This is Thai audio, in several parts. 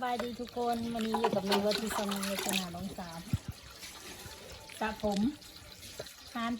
บายดีทุกคนวันนี้อยู่กับมีวัตถุสมีวัฒนาน้องสาวสระผมฮาน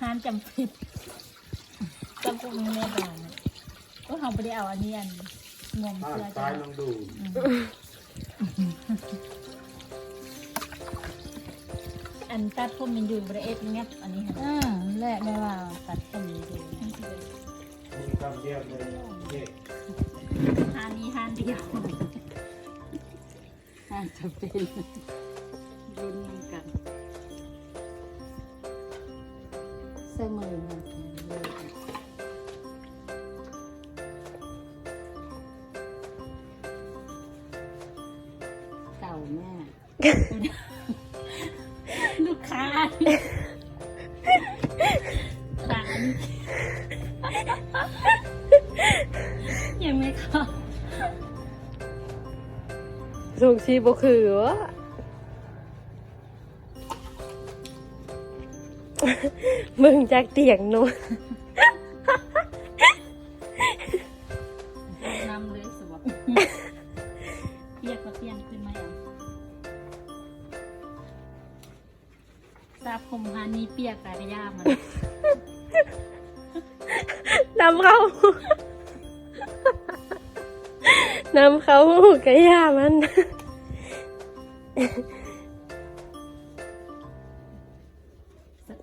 ฮานจำปิดจำพวกนี้แม่บ้านน่ะก็เขาไม่ได้เอาอันนี้อันงมข้างเสื้อซ้าจ้ะยลองดูอันตัดผมมันอยู่บริเอฟเงี้ยอันนี้ค่ะอ่าแหละไม่ว่าตัดผมอยู่มีคำเดียวเลยเด็กฮานนี้ฮานเดียว อาจจะเป็นรุ่นกันเสมอมันเลยเก่าแม่ ลูกค้าร้าน ส่งชีบคือวะมึงจากเตียงโน้นนำเลยสวบเรียกมาเปลี่ยนขึ้นมาอย่างซาผมฮานี้เปียกแต่กระยามันนำเขา นำเขากระยามัน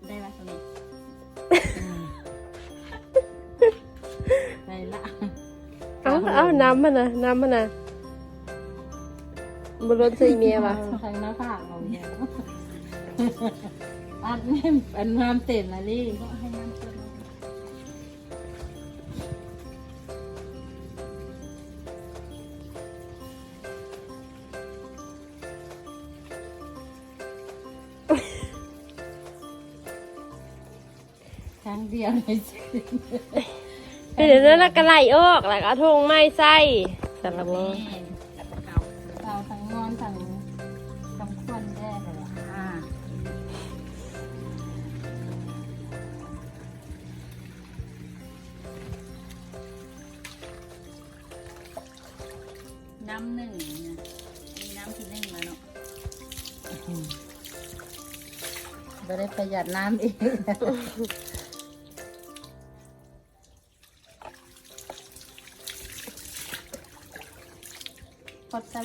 ได้ละตรงนี้ไปละเอาเอาน้ำมันนะน้ำมันนะบนรถใส่เมียปะทางหน้าผากเราเนี่ยอันนี้อันน้ำเต็มละลี่ก็ให้ ครั้งเดียวในชีวิตเดี๋ยวนั้นน่ะกระไหลออกแล้วก็เอาทงไม้ใส่สารบอเราทั้งงอนทั้งทั้งควนแย่เลยอะอ่าน้ำหนึ่งนะมีน้ำที่หนึ่งแล้วเนาะไม่ได้ประหยัดน้ำอีก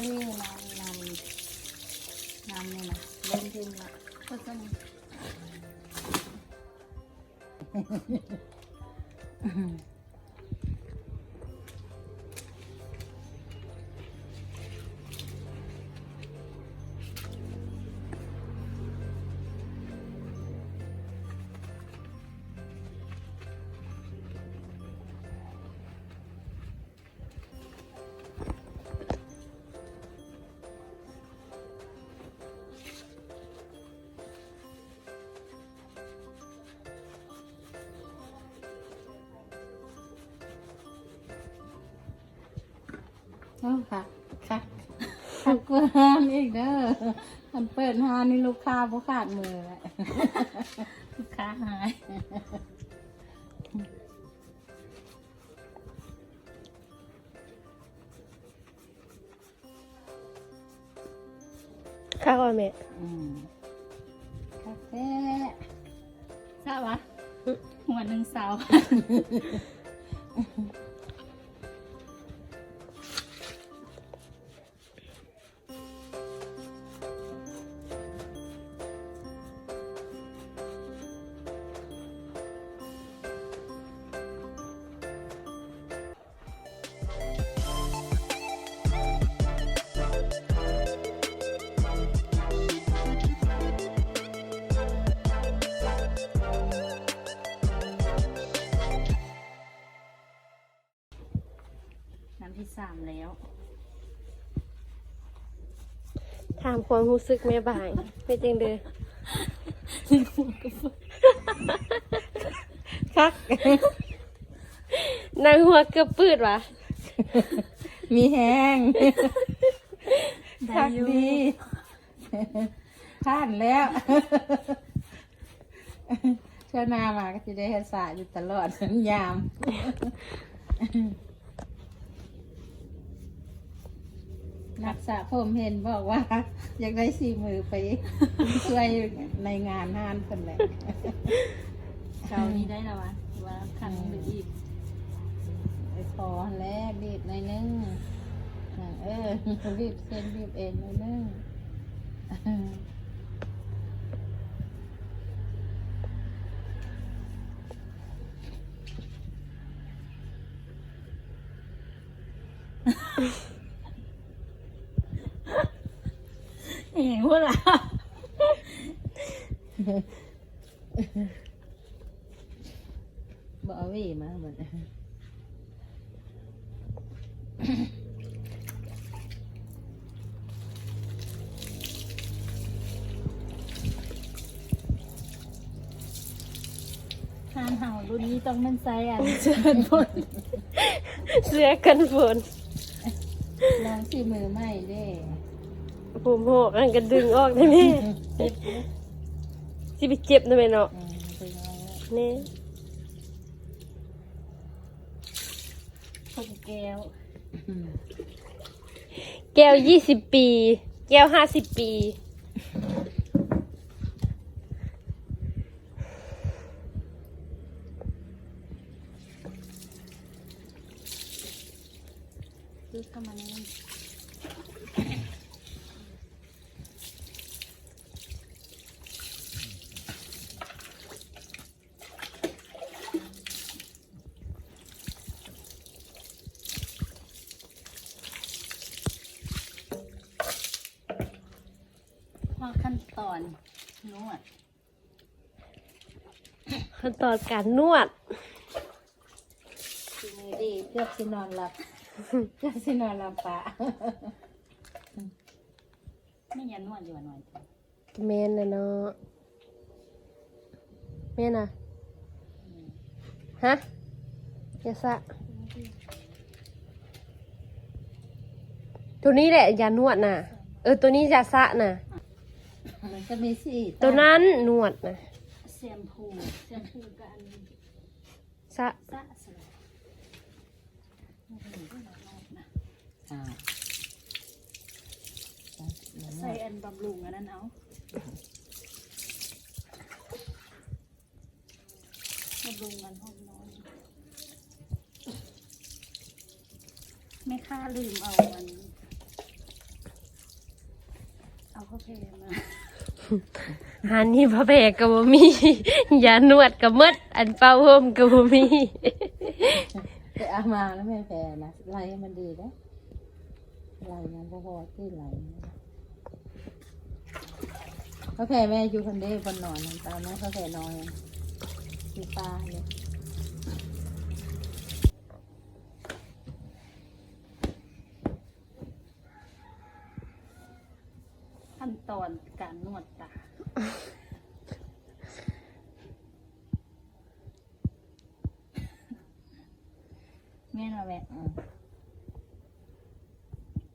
พอ โอ้ค่ะค่ะขัดกว่าห้านอีกเด้อมันเปิดห้านนี่ลูกค้าผู้ขาดมือแหละลูกค้าหายข้าวอะแม่อืมคาเฟ่ทราบปะหัวหนึ่งสาว ความรู้สึกแม่บ่ายเป็นจังเด้อคักนางหัวเกือบปืดวะมีแห้งได้คักอยู่ดีท่านแล้วเช้าหนามาก็จะได้เฮ็ดสาอยู่ตลอดทั้งยาม นักสะผมเห็นบอกว่า อยากได้สี่มือไปช่วยในงานห้านคนแหละเช้านี้ได้แล้ววะหรือว่าครั้งหรืออีกไปขอแล้วบีบในอยนึงอะเออบีบเส้นบีบเอ็นในอยนึงเห็นว่าล่ะบ่เอาหวีมาเหมือนทานเห่ารุ่นนี้ต้องมันใส่อันเชิญบนเสื้อกันฝนลองสี่มือใหม่เด้ ผมโหกอันกันดึงออกได้ไหมสิไปเจ็บได้ไหมเนาะนี่ผมแก้ว แก้วยี่สิบปี แก้วห้าสิบปีซื้อเข้ามาใน นี้พอขั้นตอนนวด ขั้นตอนการนวดสี่มือดีเกือบสินอนหลับเกือบสินอนหลับปะไม่ยันนวดอยู่ว่าหน่อยเถอะเมนนะเนาะเมนอะฮะอยาสะตัวนี้แหละยานวดน่ะ เออ ตัวนี้ยาสะน่ะ มันก็มีสี่ตัวนั้นนวดน่ะแชมพูแชมพูกับอันสะสะสวยโอ้โหก็หลายรอบนะอ่าใส่อันบำรุงอันนั้นเอาบำรุงมันห้องนอนไม่ค่าลืมเอามัน เอาข้าวเพลมา หานี่พระแพรก็บ่มียานวดก็หมด อันเป่าห่มก็บ่มีไปเอามาแล้วไม่แพ้นะไหลมันดีนะไหลมันพอที่ไหลเขาแพแม่อยู่คนเดียวบนนอนตามแม่เขาแพ้นอนที่ป้าเนี่ยขั้นตอนการนวดตา แม่นว่าแม่อืม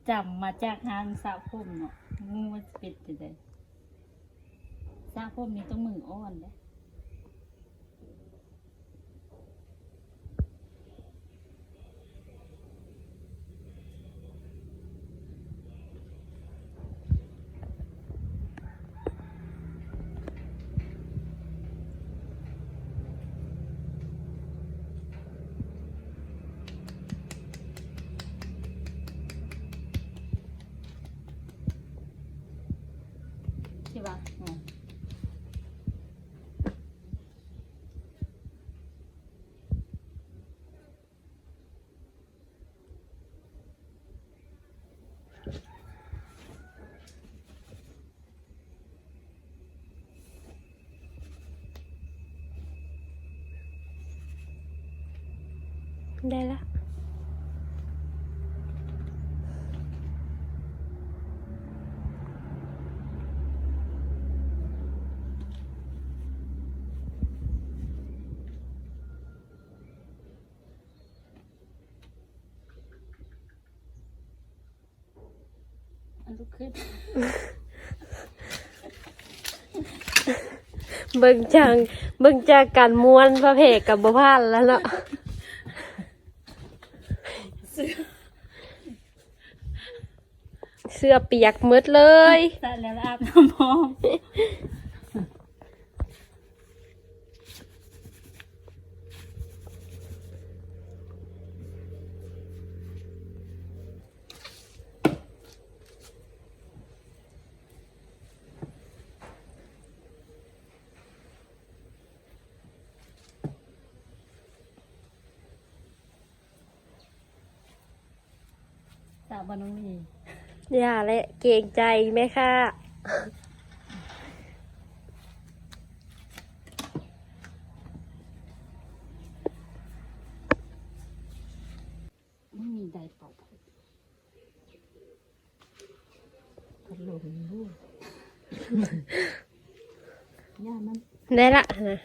จำมาจากทางสระผมเนาะงูมันจะเป็นจะได้สระผมนี่ต้องมืออ่อนเล ได้ละอันลุกขึ้นเบิ่งจังเบิ่งจากการม้วนพระเพรกับบ่พลาดแล้วเนาะ เเสื้อเปียกหมืดเลยสระแล้วอาบน้ำพร้อมสาบ้านน้องมี อย่าและเก่งใจไหมค่ะไม่มีใดเป่าผมพัดลมด้วยย่ามันได้ละนะ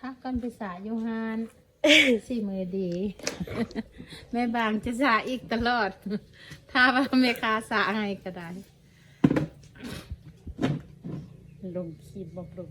ค่ะ ก่อนไปสายโยฮานสี่มือดี แม่บางจะสาอีกตลอด ถ้าว่าแม่ค้าสาให้ก็ได้ ลงขีดบอกลง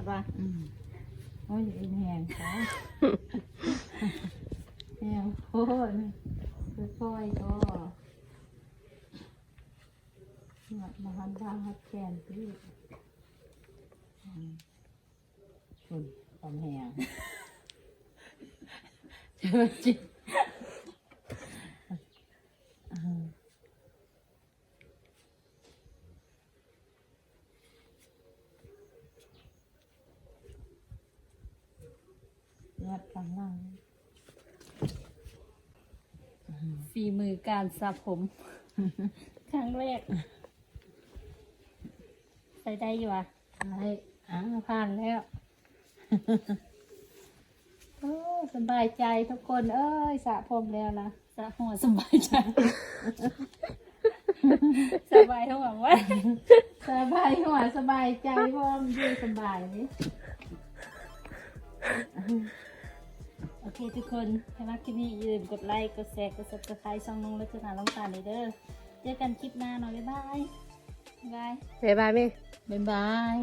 ดปะอืมโอ้ยไอ้แหงเขาแหงโอ้ยค่อยๆก็หมัดมาหันทางหัดแขนพี่อืมคุณความแหงเจอจริง วดกลางล่างฝีมือการสระผม ครั้งแรก ใส่ได้อยู่อะอะไรอ่าผ่านแล้ว โอ้สบายใจทุกคน เอ้ยสระผมแล้วนะสระหัวสบายใจ สบายทั้งหวังว่าสบายหัวสบายใจเพราะว่ามันอยู่สบายนี่ โอเคทุกคนถ้ารักคลิปนี้อย่าลืมกดไลค์กดแชร์กด subscribe ช่องน้องและจนาลองตาลเลยเด้อเจอกันคลิปหน้าเนาะบ๊ายบายบ๊ายบายบ๊ายบายแม่ บ๊ายบาย